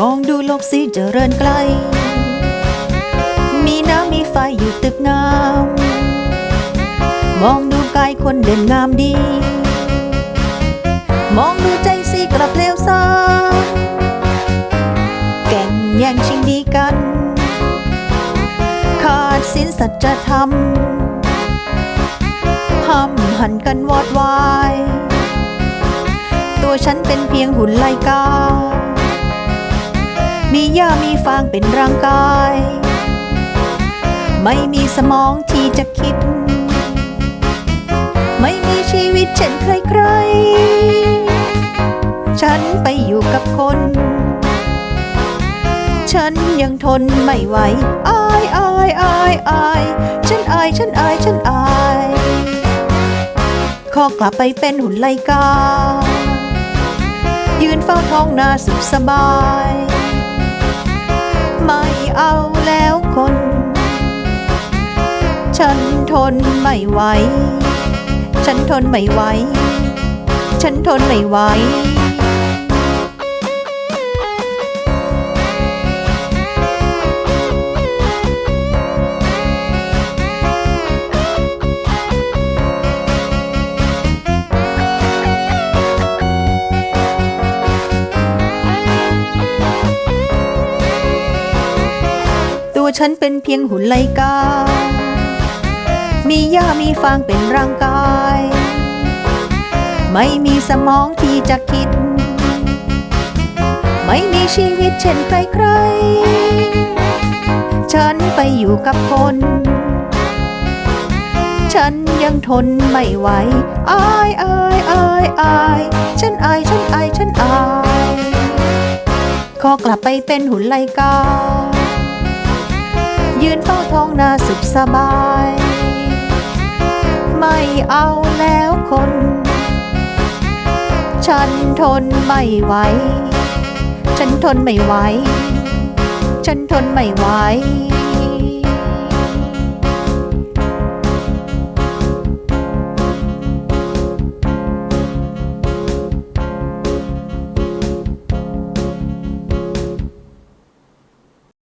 มองดูโลกสิเจริญไกล มีน้ำมีไฟอยู่ตึกงาม มองดูกายคนเด่นงามดี มองดูใจสิกลับเลวซาแก่งแย่งชิงดีกัน ขาดสินสัจธรรมห้ำหันกันวอดวาย ตัวฉันเป็นเพียงหุ่นไลกา มีหญ้ามีฟางเป็นร่างกาย ไม่มีสมองที่จะคิด ไม่มีชีวิตเช่นใครๆ ฉันไปอยู่กับคน ฉันยังทนไม่ไหวอายอายอายอายฉันอายฉันอายฉันอายขอกลับไปเป็นหุ่นไลกา ยืนเฝ้าท้องนาสุขสบาย ไม่เอาแล้วคน ฉันทนไม่ไหว ฉันทนไม่ไหว ฉันทนไม่ไหว ตัวฉันเป็นเพียงหุ่นไลกา มีหญ้ามีฟางเป็นร่างกาย ไม่มีสมองที่จะคิด ไม่มีชีวิตเช่นใครๆ ฉันไปอยู่กับคน ฉันยังทนไม่ไหว อายอายอายอายฉันอายฉันอายฉันอาย ขอกลับไปเป็นหุ่นไลกา ยืนเฝ้าท้องนาสุขสบาย ไม่เอาแล้วคน ฉันทนไม่ไหว ฉันทนไม่ไหว ฉันทนไม่ไหว